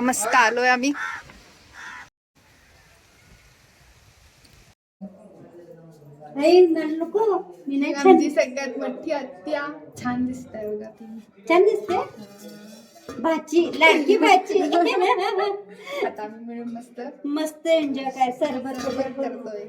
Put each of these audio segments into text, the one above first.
आता मस्त आलोय आम्ही. आमची सगळ्यात मोठी आत्या. छान दिसत आहे बघा ती छान दिसते? भाची लाडकी भाची. आता आम्ही मिळून मस्त मस्त एन्जॉय काय सर बरोबर करतोय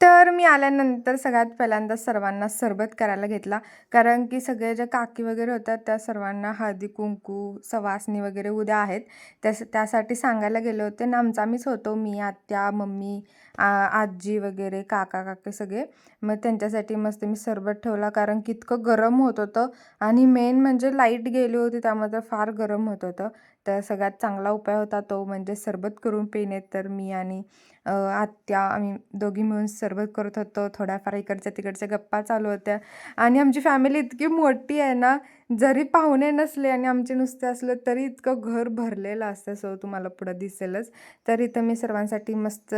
तर मी आल्यानंतर सगळ्यात पहिल्यांदा सर्वांना सरबत करायला घेतला. कारण की सगळे ज्या काकी वगैरे होत्या त्या सर्वांना हळदी कुंकू सवासणी वगैरे उद्या आहेत. त्यास त्यासाठी सांगायला गेले होते आणि आमचा आम्हीच होतो मी आत्या मम्मी आजी वगैरे काका काके सगळे. मग त्यांच्यासाठी मस्त मी सरबत ठेवला कारण की इतकं गरम होत होतं. आणि मेन म्हणजे लाइट गेली होती त्यामुळे फार गरम होत होतं. तर सगळ्यात चांगला उपाय होता तो म्हणजे सरबत करून पिणे. तर मी आणि आत्या आम्ही दोघी मिळून सरबत करत होतो. थोड्याफार इकडच्या तिकडच्या गप्पा चालू होत्या. आणि आमची फॅमिली इतकी मोठी आहे ना जरी पाहुणे नसले आणि आमचे नुसते असलं तरी इतकं घर भरलेलं असतं. सो तुम्हाला पुढं दिसेलच. तर इथं मी सर्वांसाठी मस्त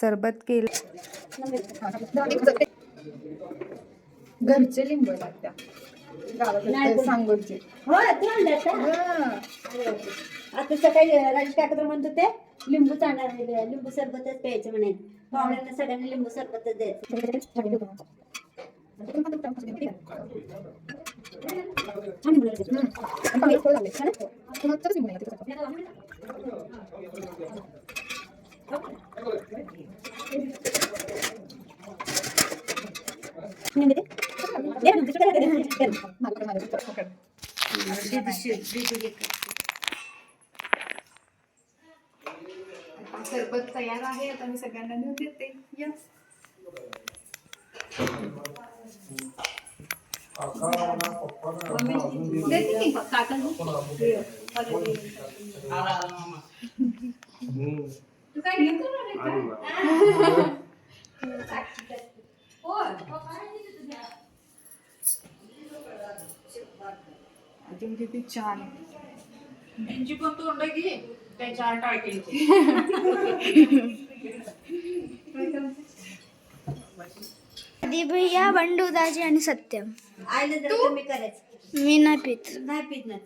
सरबत केलं. घरचे लिंबू लागत्या हो तू आणलं का? आता सकाळी राजेश काका म्हणतो ते लिंबू चालणार लिंबू सरबतच प्यायचं म्हणे. पाहुण्यांना सगळ्यांना लिंबू सरबतच द्यायचं. सरबत तयार आहे आता मी सगळ्यांना देऊन देते. यस देते की तू काय घेऊन येणार आहे का? किती छान. त्यांची पण तोंड घे त्याच्या टाळकेची आधी भैया बंडू दाजी आणि सत्यम. आईला जरा कमी करायचं. मी नाही पित. नाही पित नाही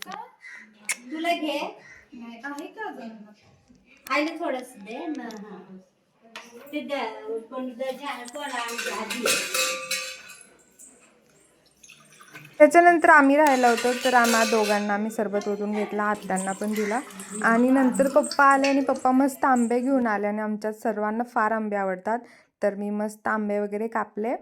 तुला घे. आहे का आईला थोडस दे. न हा. ते द्या पण द्या कोणा आधी त्याच्यानंतर आम्ही राहायला होतो तर आम्हा दोघांना आम्ही सरबत ओतून घेतला आत्यांना पण दिला. आणि नंतर पप्पा आले आणि पप्पा मस्त आंबे घेऊन आले आणि आमच्यात सर्वांना फार आंबे आवडतात. तर मी मस्त आंबे वगैरे कापले.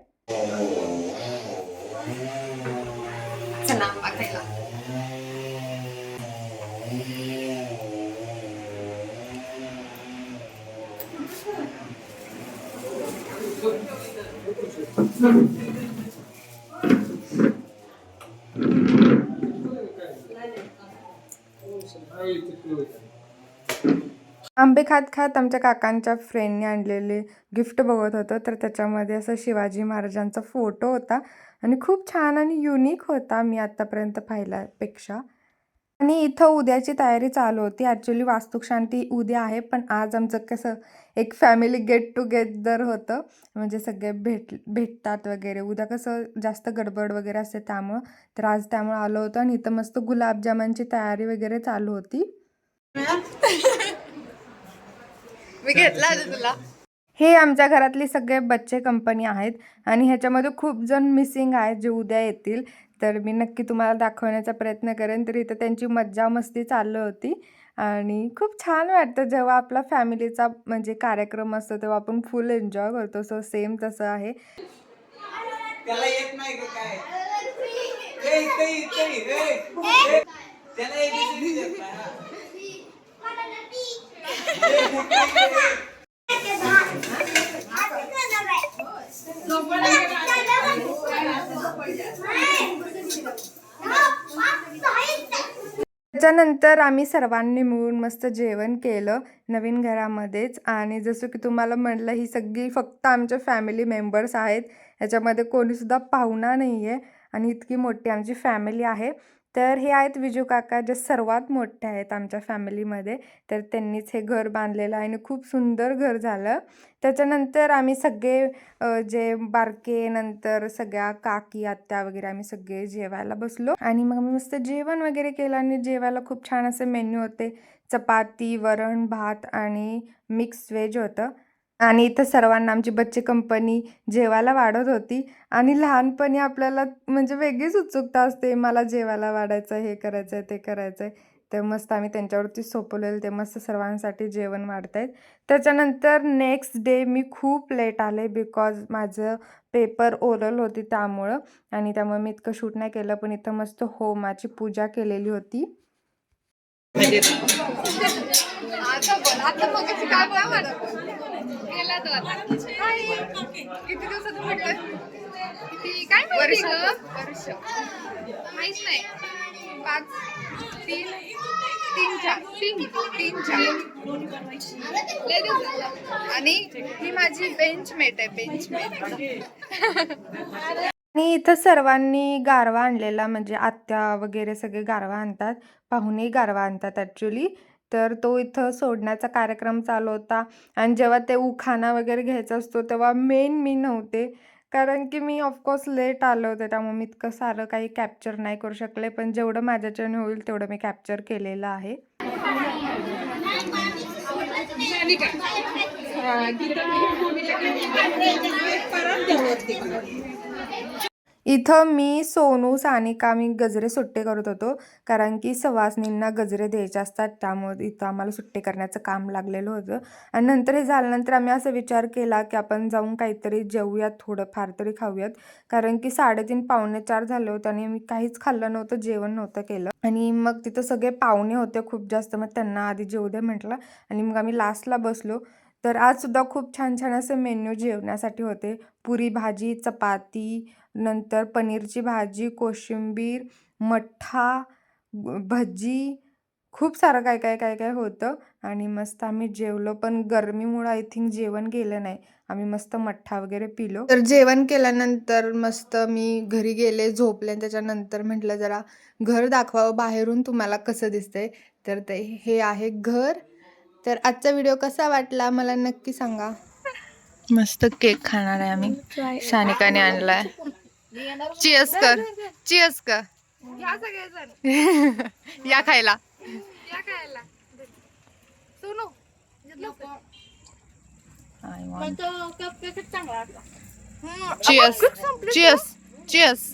आंबे खात खात आमच्या काकांच्या फ्रेंडने आणलेले गिफ्ट बघत होतं. तर त्याच्यामध्ये असं शिवाजी महाराजांचा फोटो होता. आणि खूप छान आणि युनिक होता मी आत्तापर्यंत पाहिल्यापेक्षा. आणि इथं उद्याची तयारी चालू होती. ॲक्च्युली वास्तुशांती उद्या आहे पण आज आमचं कसं एक फॅमिली गेट टुगेदर होतं. म्हणजे सगळे भेट भेटतात वगैरे. उद्या कसं जास्त गडबड वगैरे असते त्यामुळं. तर आज त्यामुळं आलं होतं आणि इथं मस्त गुलाबजामांची तयारी वगैरे चालू होती. मी घेतला तुला. हे आमच्या घरातली सगळे बच्चे कंपनी आहेत. आणि ह्याच्यामध्ये खूप जण मिसिंग आहेत जे उद्या येतील. तर मी नक्की तुम्हाला दाखवण्याचा प्रयत्न करेन. तर इथं त्यांची मज्जा मस्ती चालू होती. आणि खूप छान वाटतं जेव्हा आपला फॅमिलीचा म्हणजे कार्यक्रम असतो तेव्हा आपण फुल एन्जॉय करतो. सो सेम तसं आहे. त्याला येत नाही काय? त्याला ABCD येत नाही, हा. त्याच्यानंतर आम्ही सर्वांनी मिळून मस्त जेवण केलं नवीन घरामध्येच. आणि जसं की तुम्हाला म्हटलं ही सगळी फक्त आमच्या फॅमिली मेंबर्स आहेत. याच्यामध्ये कोणीसुद्धा पाहुणा नाही आहे आणि इतकी मोठी आमची फॅमिली आहे. तर हे आहेत विजू काका जे सर्वात मोठे आहेत आमच्या फॅमिलीमध्ये. तर त्यांनीच हे घर बांधलेलं आहे आणि खूप सुंदर घर झालं. त्याच्यानंतर आम्ही सगळे जे बारके नंतर सगळ्या काकी आत्या वगैरे आम्ही सगळे जेवायला बसलो. आणि मग आम्ही मस्त जेवण वगैरे केलं आणि जेवायला खूप छान असे मेन्यू होते. चपाती वरण भात आणि मिक्स व्हेज होतं. आणि इथं सर्वांना आमची बच्चे कंपनी जेवायला वाढत होती. आणि लहानपणी आपल्याला म्हणजे वेगळीच उत्सुकता असते मला जेवायला वाढायचं हे करायचं आहे ते करायचं आहे तर मस्त आम्ही त्यांच्यावरती सोपवलेलं ते मस्त सर्वांसाठी जेवण वाढतायत त्याच्यानंतर नेक्स्ट डे मी खूप लेट आले बिकॉज माझं पेपर ओरल होती त्यामुळं. आणि त्यामुळे मी इतकं शूट नाही केलं पण इथं मस्त होमाची पूजा केलेली होती. किती दिवसात म्हटलं? किती? काय वर्ष. माहीत नाही. पाच तीन तीन चार. तीन तीन. आणि ही माझी बेंच मेट आहे बेंच मेट आणि इथं सर्वांनी गारवा आणलेला म्हणजे आत्या वगैरे सगळे गारवा आणतात पाहुणे गारवा आणतात ॲक्च्युली तर तो इथं सोडण्याचा कार्यक्रम चालू होता आणि जेव्हा ते उखाणा वगैरे घ्यायचा असतो तेव्हा मेन मी नव्हते कारण की मी ऑफकोर्स लेट आलं होतं त्यामुळे मी इतकं सारं काही कॅप्चर नाही करू शकले पण जेवढं माझ्याच्याने होईल तेवढं मी कॅप्चर केलेलं आहे इथं मी सोनू सानिका आम्ही गजरे सुट्टे करत होतो. कारण की सवासनींना गजरे द्यायचे असतात. त्यामुळे इथं आम्हाला सुट्टे करण्याचं काम लागलेलं होतं. आणि नंतर हे झाल्यानंतर आम्ही असा विचार केला की आपण जाऊन काहीतरी जेवूयात थोडं फार तरी खाऊयात. कारण की साडेतीन पावणे चार झाले होते आणि मी काहीच खाल्लं नव्हतं जेवण नव्हतं केलं. आणि मग तिथं सगळे पाहुणे होते खूप जास्त. मग त्यांना आधी जेवू दे म्हटलं. आणि मग आम्ही लास्टला बसलो. तर आजसुद्धा खूप छान छान असे मेन्यू जेवण्यासाठी होते. पुरी भाजी चपाती नंतर पनीरची भाजी कोशिंबीर मठ्ठा भजी खूप सारं काय काय काय काय होतं. आणि मस्त आम्ही जेवलो पण गरमीमुळं आय थिंक जेवण गेलं नाही. आम्ही मस्त मठ्ठा वगैरे पिलो. तर जेवण केल्यानंतर मस्त मी घरी गेले झोपले. आणि त्याच्यानंतर म्हटलं जरा घर दाखवावं बाहेरून तुम्हाला कसं दिसतंय? तर ते हे आहे घर तर आजचा व्हिडिओ कसा वाटला मला नक्की सांगा. मस्त केक खाणार आहे आम्ही. सानिकाने आणलाय. चिअस कर. चिअस कर. या खायला. या खायला सोनू चिअस चिअस चिअस